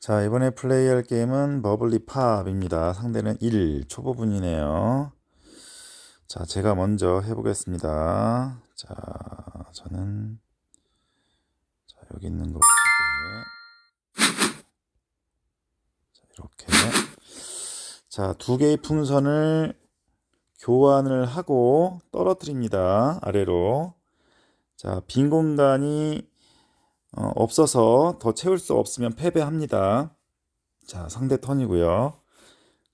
자, 이번에 플레이할 게임은 버블리 팝입니다. 상대는 1, 초보분이네요. 자, 제가 먼저 해보겠습니다. 자, 저는, 자, 여기 있는 거, 자, 이렇게. 자, 두 개의 풍선을 교환을 하고 떨어뜨립니다. 아래로. 자, 빈 공간이 어, 없어서 더 채울 수 없으면 패배합니다. 자, 상대 턴이고요.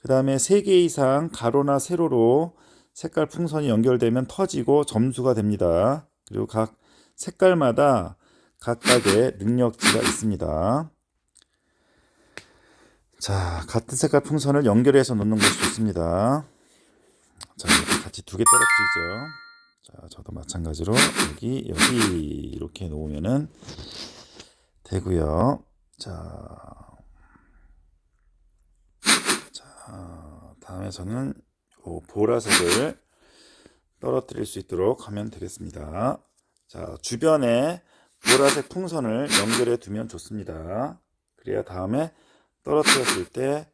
그 다음에 3개 이상 가로나 세로로 색깔 풍선이 연결되면 터지고 점수가 됩니다. 그리고 각 색깔마다 각각의 능력치가 있습니다. 자, 같은 색깔 풍선을 연결해서 놓는 것이 좋습니다. 자, 같이 두 개 떨어뜨리죠. 자, 저도 마찬가지로 여기, 여기 이렇게 놓으면은 되고요. 자, 자, 다음에 저는 요 보라색을 떨어뜨릴 수 있도록 하면 되겠습니다. 자, 주변에 보라색 풍선을 연결해 두면 좋습니다. 그래야 다음에 떨어뜨렸을 때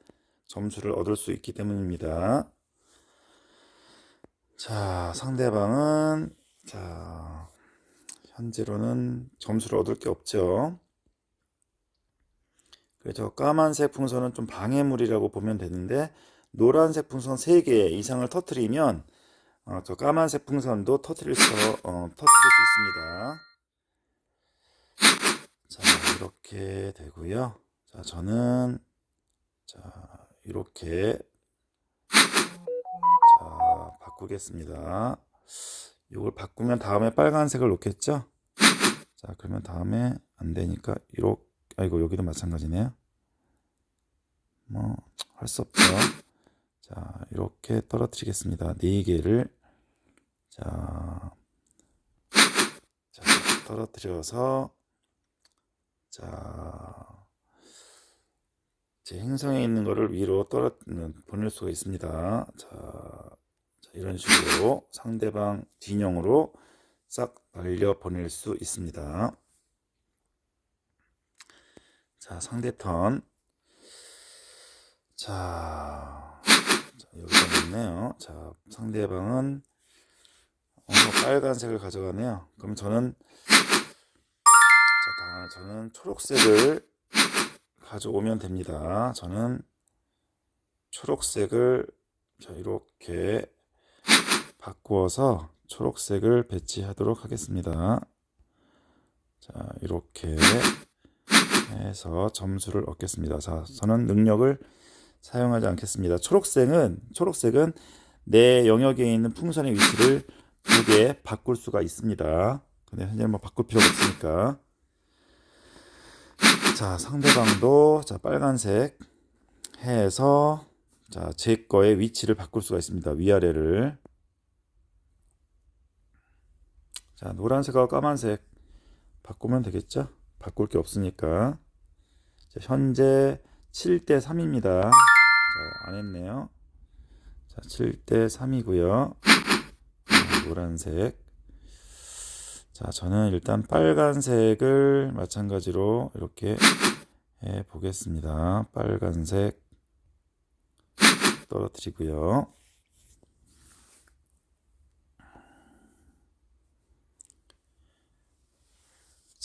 점수를 얻을 수 있기 때문입니다. 자, 상대방은 자, 현재로는 점수를 얻을 게 없죠. 그래서 까만색 풍선은 좀 방해물이라고 보면 되는데 노란색 풍선 3개 이상을 터트리면 어, 저 까만색 풍선도 터트릴 수, 어, 터트릴 수 있습니다. 자, 이렇게 되고요. 자, 저는 자, 이렇게 자, 바꾸겠습니다. 이걸 바꾸면 다음에 빨간색을 놓겠죠? 자, 그러면 다음에 안 되니까 이렇게 아이고 여기도 마찬가지네요. 뭐 할 수 없죠. 자, 이렇게 떨어뜨리겠습니다. 네 개를 자, 자 떨어뜨려서 자, 제 행성에 있는 거를 위로 떨어 보낼 수가 있습니다. 자, 자, 이런 식으로 상대방 진영으로 싹 날려 보낼 수 있습니다. 자, 상대 턴. 자, 자, 여기가 있네요. 자, 상대방은 어, 빨간색을 가져가네요. 그럼 저는 자, 다, 저는 초록색을 가져오면 됩니다. 저는 초록색을 자, 이렇게 바꾸어서 초록색을 배치하도록 하겠습니다. 자, 이렇게 해서 점수를 얻겠습니다. 자, 저는 능력을 사용하지 않겠습니다. 초록색은 초록색은 내 영역에 있는 풍선의 위치를 두 개 바꿀 수가 있습니다. 근데 현재 뭐 바꿀 필요가 없으니까. 자, 상대방도 자, 빨간색 해서 자, 제 거의 위치를 바꿀 수가 있습니다. 위아래를. 자, 노란색과 까만색 바꾸면 되겠죠? 바꿀 게 없으니까. 자, 현재 7대 3입니다. 자, 안 했네요. 자, 7대 3이고요. 노란색. 자, 저는 일단 빨간색을 마찬가지로 이렇게 해 보겠습니다. 빨간색 떨어뜨리고요.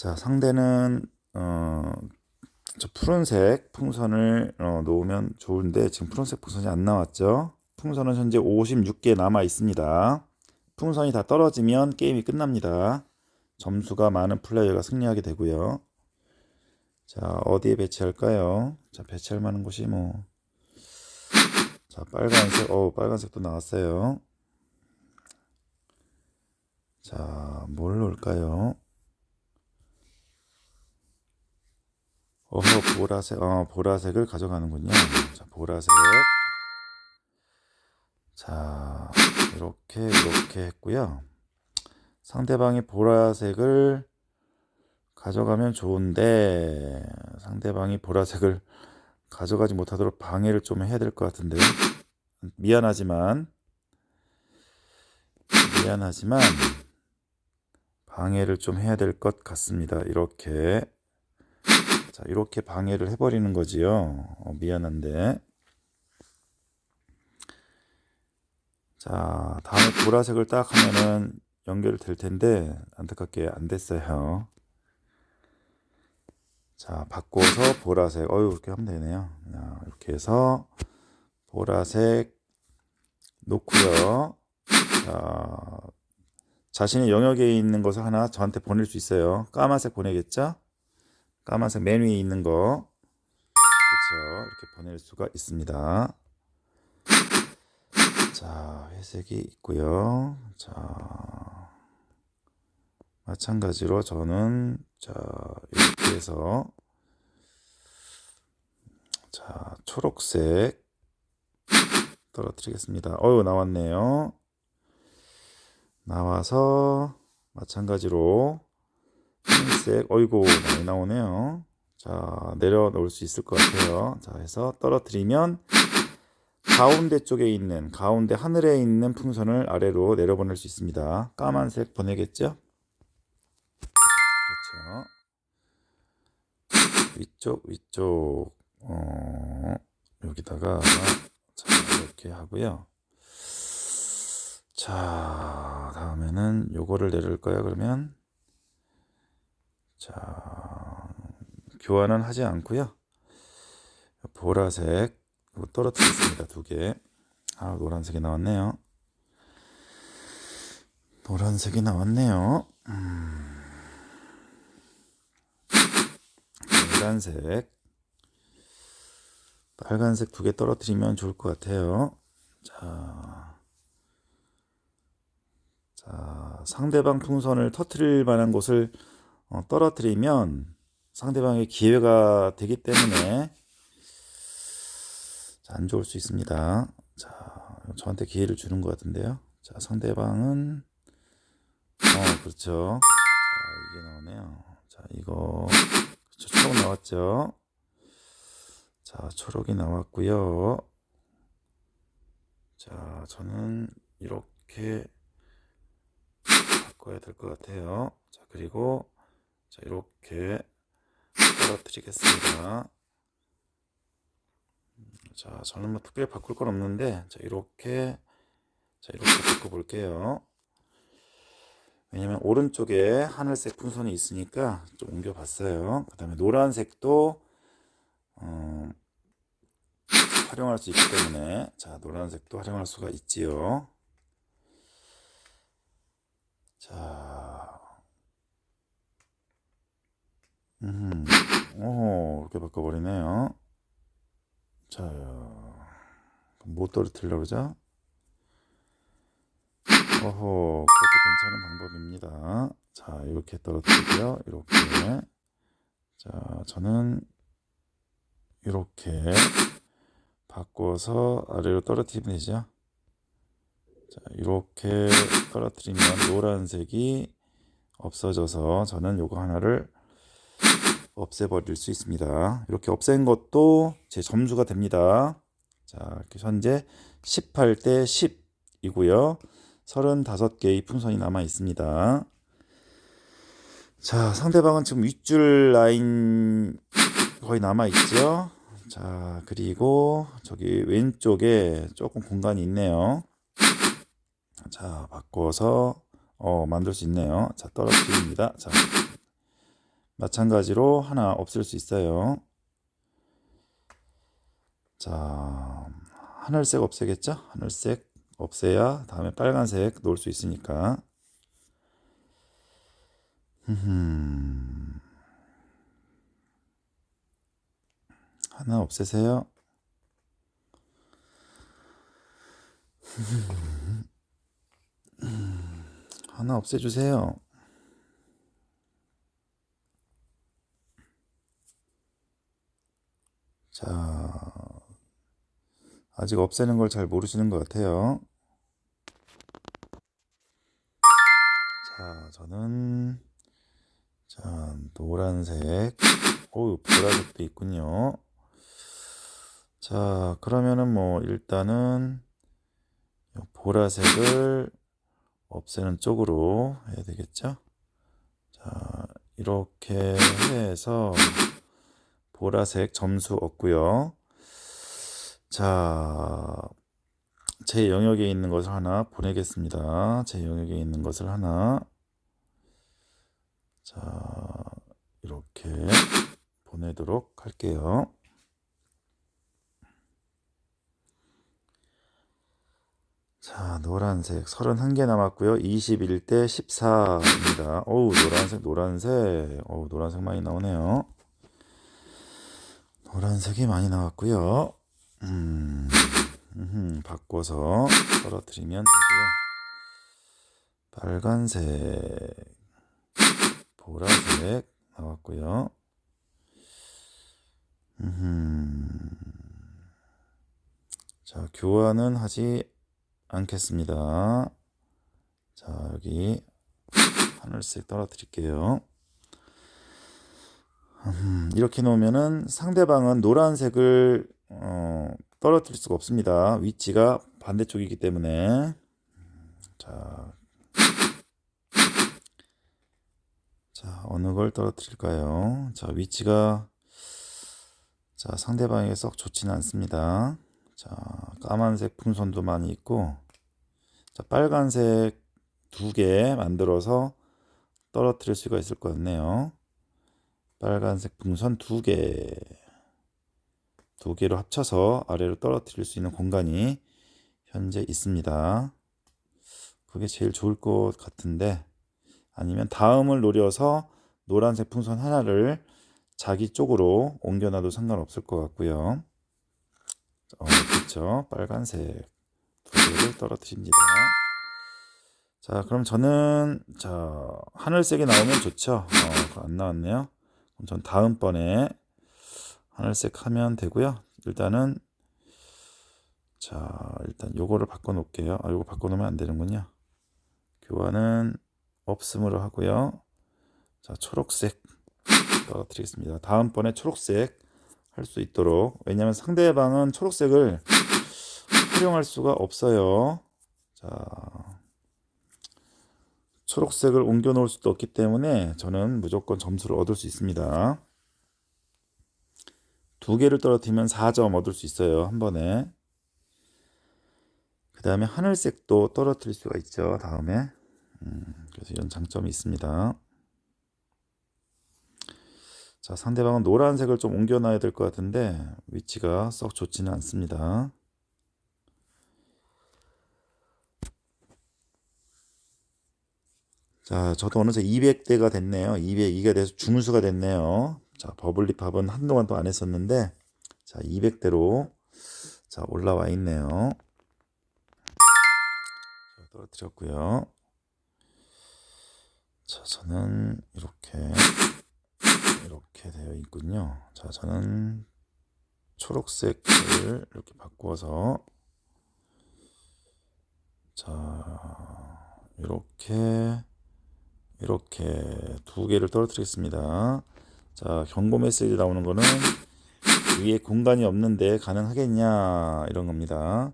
자, 상대는 어, 저 푸른색 풍선을 어, 놓으면 좋은데 지금 푸른색 풍선이 안 나왔죠? 풍선은 현재 56개 남아 있습니다. 풍선이 다 떨어지면 게임이 끝납니다. 점수가 많은 플레이어가 승리하게 되고요. 자, 어디에 배치할까요? 자, 배치할 만한 곳이 뭐. 자, 빨간색, 어 빨간색도 나왔어요. 자, 뭘 놓을까요? 어허, 보라색, 어, 보라색을 가져가는군요. 자, 보라색. 자, 이렇게, 이렇게 했고요. 상대방이 보라색을 가져가면 좋은데, 상대방이 보라색을 가져가지 못하도록 방해를 좀 해야 될 것 같은데요. 미안하지만, 미안하지만, 방해를 좀 해야 될 것 같습니다. 이렇게. 자, 이렇게 방해를 해버리는 거지요. 어, 미안한데. 자, 다음에 보라색을 딱 하면은 연결될 텐데 안타깝게 안 됐어요. 자, 바꿔서 보라색. 어유 이렇게 하면 되네요. 자, 이렇게 해서 보라색 놓고요. 자, 자신의 영역에 있는 것을 하나 저한테 보낼 수 있어요. 까만색 보내겠죠? 까만색 맨 위에 있는 거. 그렇죠. 이렇게 보낼 수가 있습니다. 자, 회색이 있고요. 자, 마찬가지로 저는 자, 이렇게 해서 자, 초록색 떨어뜨리겠습니다. 어유 나왔네요. 나와서 마찬가지로 흰색 어이구 많이 나오네요. 자, 내려놓을 수 있을 것 같아요. 자, 해서 떨어뜨리면 가운데 쪽에 있는 가운데 하늘에 있는 풍선을 아래로 내려보낼 수 있습니다. 까만색 보내겠죠? 그렇죠. 위쪽 위쪽 어, 여기다가 자, 이렇게 하고요. 자, 다음에는 요거를 내릴까요? 그러면 자, 교환은 하지 않고요. 보라색 떨어뜨렸습니다. 두 개. 아, 노란색이 나왔네요. 노란색이 나왔네요. 음. 빨간색. 빨간색 두 개 떨어뜨리면 좋을 것 같아요. 자. 자, 상대방 풍선을 터트릴 만한 곳을 어, 떨어뜨리면 상대방의 기회가 되기 때문에 자, 안 좋을 수 있습니다. 자, 저한테 기회를 주는 것 같은데요. 자, 상대방은 어, 그렇죠. 자, 이게 나오네요. 자, 이거 그렇죠. 초록 나왔죠. 자, 초록이 나왔고요. 자, 저는 이렇게 바꿔야 될 것 같아요. 자, 그리고 자, 이렇게 떨어뜨리겠습니다. 자, 저는 뭐 특별히 바꿀 건 없는데, 자, 이렇게, 자, 이렇게 바꿔볼게요. 왜냐면 오른쪽에 하늘색 풍선이 있으니까 좀 옮겨봤어요. 그 다음에 노란색도, 어, 활용할 수 있기 때문에, 자, 노란색도 활용할 수가 있지요. 자, 음, 오, 이렇게 바꿔버리네요. 자, 못 떨어뜨리려고 그러죠? 어허, 그것도 괜찮은 방법입니다. 자, 이렇게 떨어뜨리고요. 이렇게. 자, 저는 이렇게 바꿔서 아래로 떨어뜨리면 되죠. 자, 이렇게 떨어뜨리면 노란색이 없어져서 저는 요거 하나를 없애버릴 수 있습니다. 이렇게 없앤 것도 제 점수가 됩니다. 자, 현재 18대 10이고요. 35개의 풍선이 남아 있습니다. 자, 상대방은 지금 윗줄 라인 거의 남아 있죠. 자, 그리고 저기 왼쪽에 조금 공간이 있네요. 자, 바꿔서 어, 만들 수 있네요. 자, 떨어뜨립니다. 자, 마찬가지로 하나 없앨 수 있어요. 자, 하늘색 없애겠죠? 하늘색 없애야 다음에 빨간색 놓을 수 있으니까. 하나 없애세요. 하나 없애주세요. 자, 아직 없애는 걸 잘 모르시는 것 같아요. 자, 저는 자, 노란색, 오, 보라색도 있군요. 자, 그러면은 뭐 일단은 보라색을 없애는 쪽으로 해야 되겠죠? 자, 이렇게 해서 보라색 점수 얻고요. 자, 제 영역에 있는 것을 하나 보내겠습니다. 제 영역에 있는 것을 하나. 자, 이렇게 보내도록 할게요. 자, 노란색 31개 남았고요. 21대 14입니다. 어우, 노란색, 노란색. 어우, 노란색 많이 나오네요. 노란색이 많이 나왔고요. 음, 바꿔서 떨어뜨리면 되고요. 빨간색, 보라색 나왔고요. 음흠. 자, 교환은 하지 않겠습니다. 자, 여기 하늘색 떨어뜨릴게요. 음, 이렇게 놓으면은 상대방은 노란색을 어, 떨어뜨릴 수가 없습니다. 위치가 반대쪽이기 때문에 자, 자 어느 걸 떨어뜨릴까요? 자 위치가 자 상대방에게 썩 좋지는 않습니다. 자 까만색 풍선도 많이 있고 자 빨간색 두 개 만들어서 떨어뜨릴 수가 있을 것 같네요. 빨간색 풍선 두 개. 두 개로 합쳐서 아래로 떨어뜨릴 수 있는 공간이 현재 있습니다. 그게 제일 좋을 것 같은데 아니면 다음을 노려서 노란색 풍선 하나를 자기 쪽으로 옮겨놔도 상관없을 것 같고요. 어, 그렇죠. 빨간색 두 개를 떨어뜨립니다. 자, 그럼 저는 자 하늘색이 나오면 좋죠. 어, 안 나왔네요. 그럼 전 다음번에 하늘색 하면 되고요. 일단은 자 일단 요거를 바꿔 놓을게요. 아 요거 바꿔 놓으면 안 되는군요. 교환은 없음으로 하고요. 자 초록색 떨어뜨리겠습니다. 다음번에 초록색 할 수 있도록 왜냐하면 상대방은 초록색을 활용할 수가 없어요. 자 초록색을 옮겨 놓을 수도 없기 때문에 저는 무조건 점수를 얻을 수 있습니다. 두 개를 떨어뜨리면 4점 얻을 수 있어요. 한 번에. 그 다음에 하늘색도 떨어뜨릴 수가 있죠. 다음에. 음, 그래서 이런 장점이 있습니다. 자, 상대방은 노란색을 좀 옮겨놔야 될 것 같은데 위치가 썩 좋지는 않습니다. 자, 저도 어느새 200대가 됐네요. 202가 돼서 중수가 됐네요. 자, 버블리팝은 한동안 또 안 했었는데, 자, 200대로 자, 올라와 있네요. 자, 떨어뜨렸고요. 자, 저는 이렇게, 이렇게 되어 있군요. 자, 저는 초록색을 이렇게 바꾸어서, 자, 이렇게, 이렇게 두 개를 떨어뜨리겠습니다. 자, 경고 메시지 나오는 거는 위에 공간이 없는데 가능하겠냐 이런 겁니다.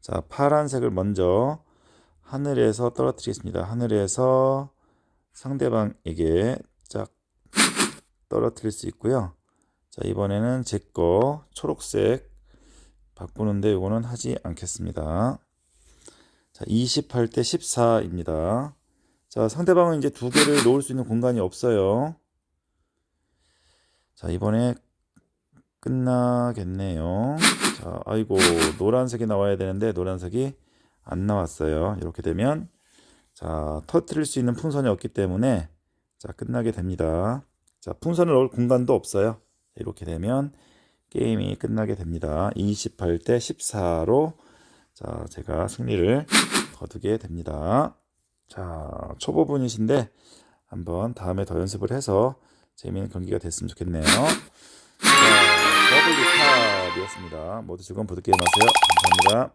자, 파란색을 먼저 하늘에서 떨어뜨리겠습니다. 하늘에서 상대방에게 쫙 떨어뜨릴 수 있고요. 자, 이번에는 제 거 초록색 바꾸는데 이거는 하지 않겠습니다. 자, 28대 14입니다. 자, 상대방은 이제 두 개를 놓을 수 있는 공간이 없어요. 자, 이번에 끝나겠네요. 자, 아이고, 노란색이 나와야 되는데 노란색이 안 나왔어요. 이렇게 되면 자, 터트릴 수 있는 풍선이 없기 때문에 자, 끝나게 됩니다. 자, 풍선을 넣을 공간도 없어요. 이렇게 되면 게임이 끝나게 됩니다. 28대 14로 자, 제가 승리를 거두게 됩니다. 자, 초보분이신데 한번 다음에 더 연습을 해서 재미있는 경기가 됐으면 좋겠네요. 자, 더블리 탑이었습니다. 모두 즐거운 보드게임 하세요. 감사합니다.